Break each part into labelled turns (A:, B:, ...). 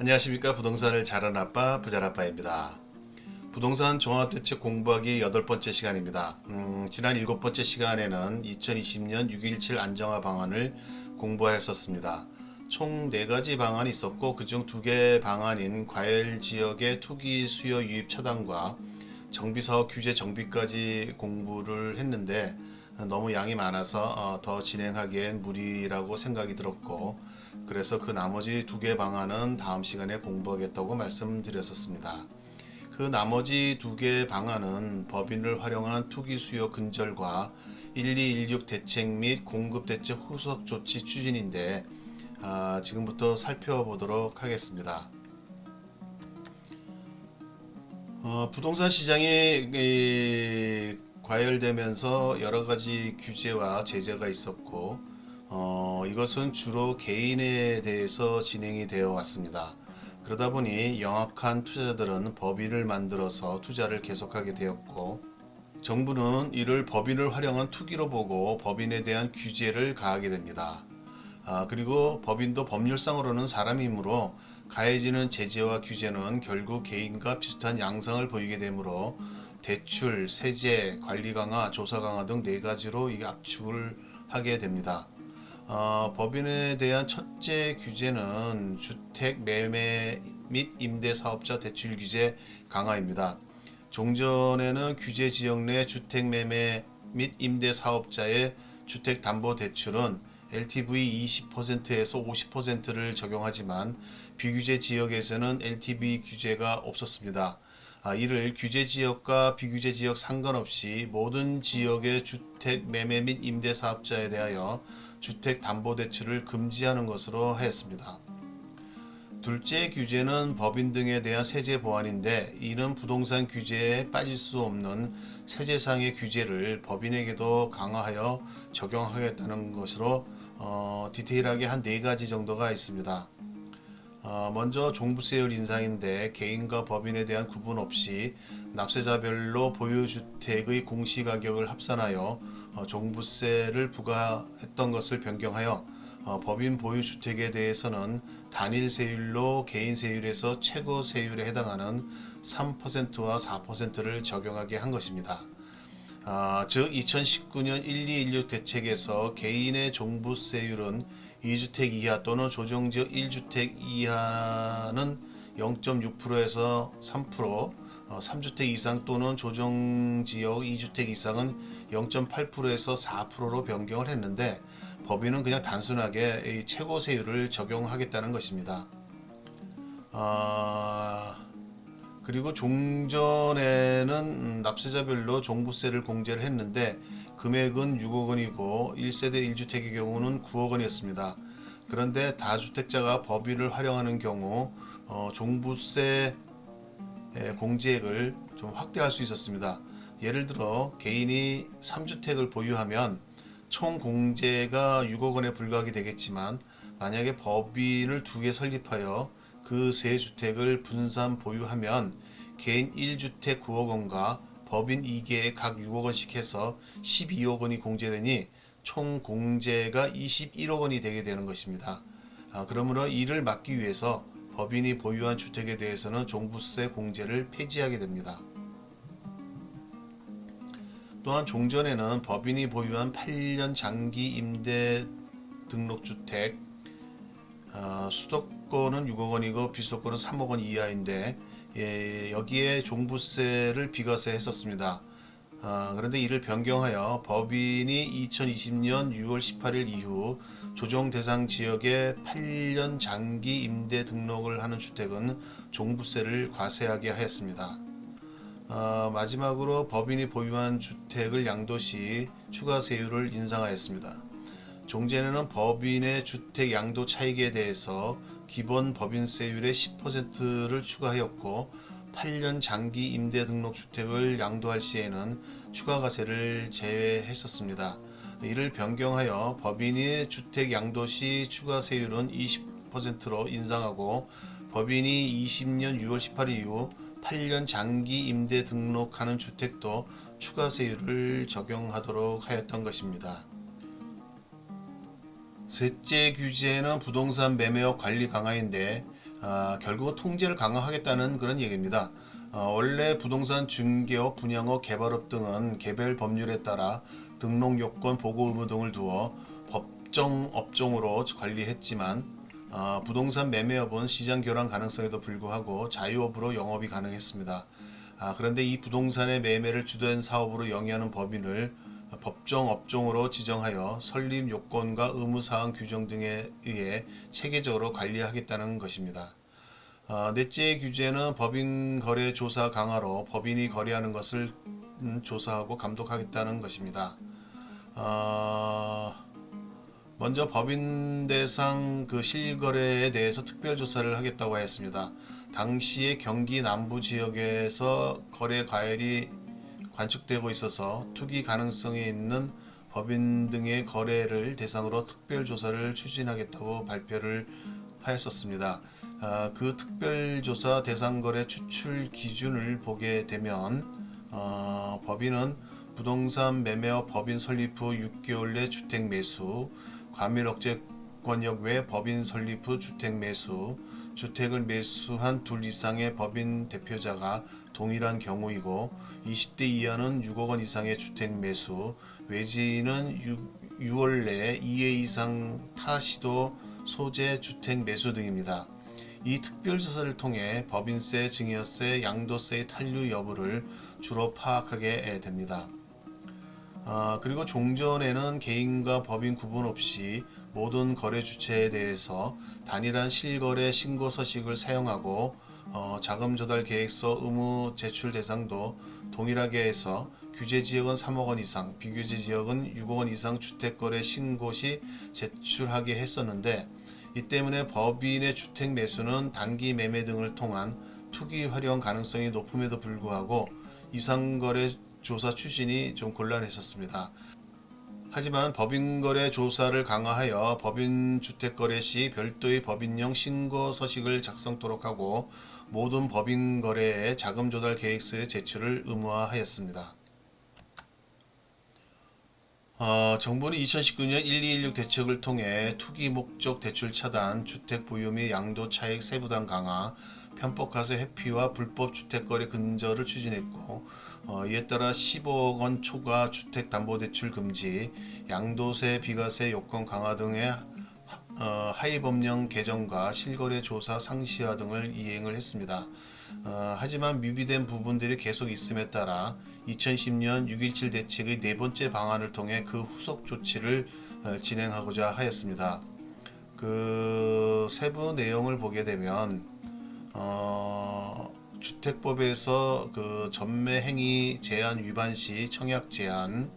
A: 안녕하십니까 부동산을 잘하는 아빠 부자라빠입니다. 부동산 종합대책 공부하기 여덟 번째 시간입니다. 음, 지난 일곱 번째 시간에는 2020년 6.17 안정화 방안을 공부하였었습니다. 총 네 가지 방안이 있었고 그중 두 개 방안인 과열 지역의 투기 수요 유입 차단과 정비사업 규제 정비까지 공부를 했는데 너무 양이 많아서 어, 더 진행하기엔 무리라고 생각이 들었고 그래서 그 나머지 두 개 방안은 다음 시간에 공부하겠다고 말씀드렸었습니다. 그 나머지 두개 방안은 법인을 활용한 투기 수요 근절과 1216 대책 및 공급 대책 후속 조치 추진인데 아, 지금부터 살펴보도록 하겠습니다. 어, 부동산 시장이 이, 과열되면서 여러 가지 규제와 제재가 있었고 어, 이것은 주로 개인에 대해서 진행이 되어 왔습니다. 그러다 보니 영악한 투자자들은 법인을 만들어서 투자를 계속하게 되었고 정부는 이를 법인을 활용한 투기로 보고 법인에 대한 규제를 가하게 됩니다. 아, 그리고 법인도 법률상으로는 사람이므로 가해지는 제재와 규제는 결국 개인과 비슷한 양상을 보이게 되므로 대출, 세제, 관리 강화, 조사 강화 등 네 가지로 이 압축을 하게 됩니다. 어, 법인에 대한 첫째 규제는 주택 매매 및 임대 사업자 대출 규제 강화입니다. 종전에는 규제 지역 내 주택 매매 및 임대 사업자의 주택 담보 대출은 LTV 20%에서 50%를 적용하지만 비규제 지역에서는 LTV 규제가 없었습니다. 아, 이를 규제 지역과 비규제 지역 상관없이 모든 지역의 주택 매매 및 임대 사업자에 대하여 주택 담보 대출을 금지하는 것으로 하였습니다. 둘째 규제는 법인 등에 대한 세제 보완인데 이는 부동산 규제에 빠질 수 없는 세제상의 규제를 법인에게도 강화하여 적용하겠다는 것으로 어, 디테일하게 한 네 가지 정도가 있습니다. 어, 먼저 종부세율 인상인데 개인과 법인에 대한 구분 없이 납세자별로 보유주택의 공시가격을 합산하여 어, 종부세를 부과했던 것을 변경하여 어, 법인 보유주택에 대해서는 단일 세율로 개인 세율에서 최고 세율에 해당하는 3%와 4%를 적용하게 한 것입니다. 아, 즉 2019년 1216 대책에서 개인의 종부세율은 2주택 이하 또는 조정지역 1주택 이하는 0.6%에서 3%, 어, 3주택 이상 또는 조정 지역 2주택 이상은 0.8%에서 4%로 변경을 했는데 법인은 그냥 단순하게 이 최고 세율을 적용하겠다는 것입니다. 아, 그리고 종전에는 음, 납세자별로 종부세를 공제를 했는데 금액은 6억 원이고 1세대 1주택의 경우는 9억 원이었습니다. 그런데 다주택자가 법인을 활용하는 경우 어, 종부세 의 공제액을 좀 확대할 수 있었습니다. 예를 들어 개인이 3주택을 보유하면 총 공제가 6억 원에 불과하게 되겠지만 만약에 법인을 두 개 설립하여 그 세 주택을 분산 보유하면 개인 1주택 9억 원과 법인 2개에 각 6억 원씩 해서 12억 원이 공제되니 총 공제가 21억 원이 되게 되는 것입니다. 아, 그러므로 이를 막기 위해서 법인이 보유한 주택에 대해서는 종부세 공제를 폐지하게 됩니다. 또한 종전에는 법인이 보유한 8년 장기 임대 등록주택 어, 수도권은 6억 원이고 비수도권은 3억 원 이하인데 예, 여기에 종부세를 비과세 했었습니다. 어, 그런데 이를 변경하여 법인이 2020년 6월 18일 이후 조정 대상 지역에 8년 장기 임대 등록을 하는 주택은 종부세를 과세하게 하였습니다. 어, 마지막으로 법인이 보유한 주택을 양도시 추가 세율을 인상하였습니다. 종전에는 법인의 주택 양도 차익에 대해서 기본 법인세율의 10%를 추가하였고 8년 장기 임대 등록 주택을 양도할 시에는 추가 과세를 제외했었습니다. 이를 변경하여 법인이 주택 양도 시 추가 세율은 20%로 인상하고 법인이 20년 6월 18일 이후 8년 장기 임대 등록하는 주택도 추가 세율을 적용하도록 하였던 것입니다. 셋째 규제는 부동산 매매업 관리 강화인데 아, 결국은 통제를 강화하겠다는 그런 얘기입니다. 어, 원래 부동산 중개업, 분양업, 개발업 등은 개별 법률에 따라 등록 요건, 보고 의무 등을 두어 법정 업종으로 관리했지만 어, 부동산 매매업은 시장 교란 가능성에도 불구하고 자유업으로 영업이 가능했습니다. 아, 그런데 이 부동산의 매매를 주된 사업으로 영위하는 법인을 법정 업종으로 지정하여 설립 요건과 의무 사항 규정 등에 의해 체계적으로 관리하겠다는 것입니다. 어, 넷째 규제는 법인 거래 조사 강화로 법인이 거래하는 것을 음, 조사하고 감독하겠다는 것입니다. 어, 먼저 법인 대상 그 실거래에 대해서 특별 조사를 하겠다고 하였습니다. 당시에 경기 남부 지역에서 거래 과열이 관측되고 있어서 투기 가능성이 있는 법인 등의 거래를 대상으로 특별 조사를 추진하겠다고 발표를 하였었습니다. 아, 그 특별 조사 대상 거래 추출 기준을 보게 되면 어, 법인은 부동산 매매업 법인 설립 후 6개월 내 주택 매수, 과밀 억제 권역 외 법인 설립 후 주택 매수, 주택을 매수한 둘 이상의 법인 대표자가 동일한 경우이고 20대 이하는 6억 원 이상의 주택 매수, 외지인은 6, 6월 내에 2회 이상 타 시도 소재 주택 매수 등입니다. 이 특별조사를 통해 법인세, 증여세, 양도세의 탄류 여부를 주로 파악하게 됩니다. 아, 그리고 종전에는 개인과 법인 구분 없이 모든 거래 주체에 대해서 단일한 실거래 신고 서식을 사용하고 어, 자금 조달 계획서 의무 제출 대상도 동일하게 해서 규제 지역은 3억 원 이상, 비규제 지역은 6억 원 이상 주택 거래 신고 시 제출하게 했었는데 이 때문에 법인의 주택 매수는 단기 매매 등을 통한 투기 활용 가능성이 높음에도 불구하고 이상거래 조사 추진이 좀 곤란했었습니다. 하지만 법인거래 조사를 강화하여 법인 주택거래 시 별도의 법인용 신고 서식을 작성토록 하고 모든 법인거래의 자금 조달 계획서의 제출을 의무화하였습니다. 어, 정부는 2019년 1216 대책을 통해 투기 목적 대출 차단, 주택 보유 및 양도 차익 세부담 강화, 편법과세 회피와 불법 주택거래 근절을 추진했고 어, 이에 따라 15억 원 초과 주택담보대출 금지, 양도세, 비과세 요건 강화 등의 어, 하위법령 개정과 실거래 조사 상시화 등을 이행을 했습니다. 어, 하지만 미비된 부분들이 계속 있음에 따라 2010년 6.17 대책의 네 번째 방안을 통해 그 후속 조치를 어, 진행하고자 하였습니다. 그 세부 내용을 보게 되면 어, 주택법에서 그 전매 행위 제한 위반 시 청약 제한,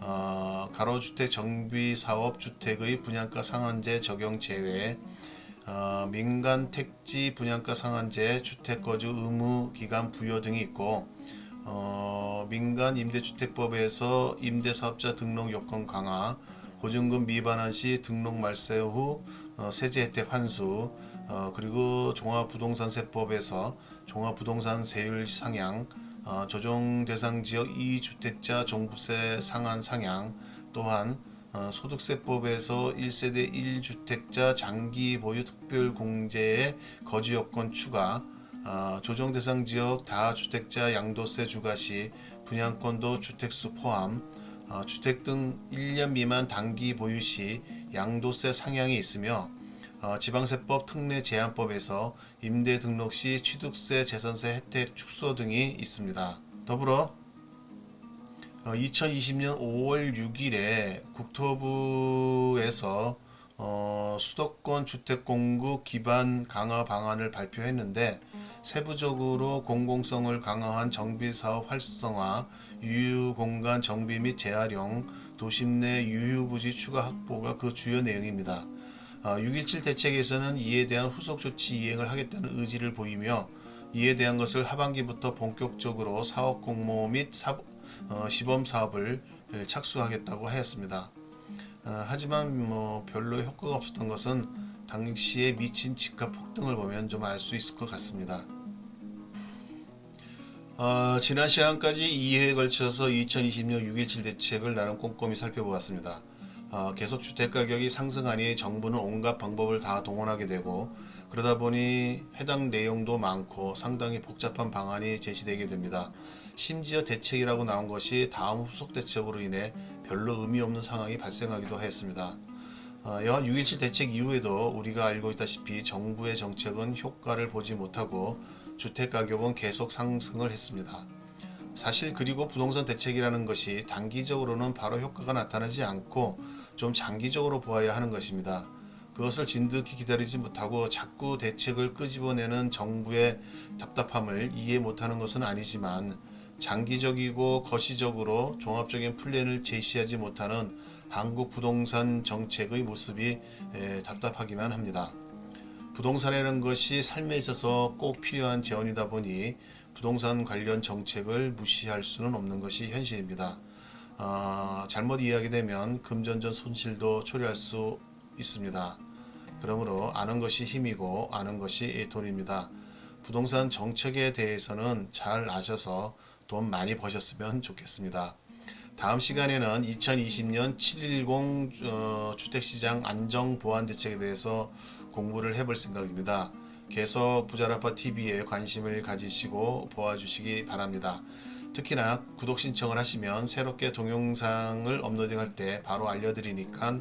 A: 어, 가로주택 정비 사업 주택의 분양가 상한제 적용 제외, 어, 민간 택지 분양가 상한제 주택 거주 의무 기간 부여 등이 있고 어, 민간 임대주택법에서 임대사업자 등록 요건 강화, 보증금 미반환 시 등록 말세 후 어, 세제 혜택 환수, 어, 그리고 종합부동산세법에서 종합부동산 세율 상향, 어, 조정 대상 지역 2주택자 종부세 상한 상향, 또한 어, 소득세법에서 1세대 1주택자 장기 보유 특별 공제의 거주 요건 추가, 어, 조정 대상 지역 다주택자 양도세 주가 시 분양권도 주택수 포함, 어, 주택 등 1년 미만 단기 보유 시 양도세 상향이 있으며 어, 지방세법 특례 제한법에서 임대 등록 시 취득세, 재산세 혜택 축소 등이 있습니다. 더불어 어, 2020년 5월 6일에 국토부에서 어, 수도권 주택 공급 기반 강화 방안을 발표했는데 세부적으로 공공성을 강화한 정비 사업 활성화, 유휴 공간 정비 및 재활용, 도심 내 유휴 부지 추가 확보가 그 주요 내용입니다. 어, 6.17 대책에서는 이에 대한 후속 조치 이행을 하겠다는 의지를 보이며 이에 대한 것을 하반기부터 본격적으로 사업 공모 및 사, 어, 시범 사업을 착수하겠다고 하였습니다. 어, 하지만 뭐 별로 효과가 없었던 것은 당시에 미친 집값 폭등을 보면 좀 알 수 있을 것 같습니다. 어, 지난 시간까지 2회에 걸쳐서 2020년 6.17 대책을 나름 꼼꼼히 살펴보았습니다. 어, 계속 주택 가격이 상승하니 정부는 온갖 방법을 다 동원하게 되고 그러다 보니 해당 내용도 많고 상당히 복잡한 방안이 제시되게 됩니다. 심지어 대책이라고 나온 것이 다음 후속 대책으로 인해 별로 의미 없는 상황이 발생하기도 했습니다. 어, 여한 6.17 대책 이후에도 우리가 알고 있다시피 정부의 정책은 효과를 보지 못하고 주택 가격은 계속 상승을 했습니다. 사실 그리고 부동산 대책이라는 것이 단기적으로는 바로 효과가 나타나지 않고 좀 장기적으로 보아야 하는 것입니다. 그것을 진득히 기다리지 못하고 자꾸 대책을 끄집어내는 정부의 답답함을 이해 못하는 것은 아니지만 장기적이고 거시적으로 종합적인 플랜을 제시하지 못하는 한국 부동산 정책의 모습이 에, 답답하기만 합니다. 부동산이라는 것이 삶에 있어서 꼭 필요한 재원이다 보니 부동산 관련 정책을 무시할 수는 없는 것이 현실입니다. 아, 잘못 이해하게 되면 금전적 손실도 초래할 수 있습니다. 그러므로 아는 것이 힘이고 아는 것이 돈입니다. 부동산 정책에 대해서는 잘 아셔서 돈 많이 버셨으면 좋겠습니다. 다음 시간에는 2020년 710 어, 주택시장 안정 보완 대책에 대해서 공부를 해볼 생각입니다. 계속 부자라파 TV에 관심을 가지시고 보아주시기 바랍니다. 특히나 구독 신청을 하시면 새롭게 동영상을 업로딩할 때 바로 알려드리니까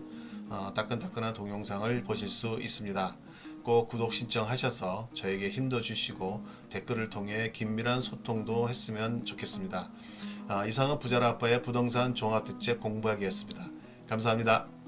A: 어, 따끈따끈한 동영상을 보실 수 있습니다. 꼭 구독 신청하셔서 저에게 힘도 주시고 댓글을 통해 긴밀한 소통도 했으면 좋겠습니다. 아, 이상은 부자라 아빠의 부동산 종합대책 공부하기였습니다. 감사합니다.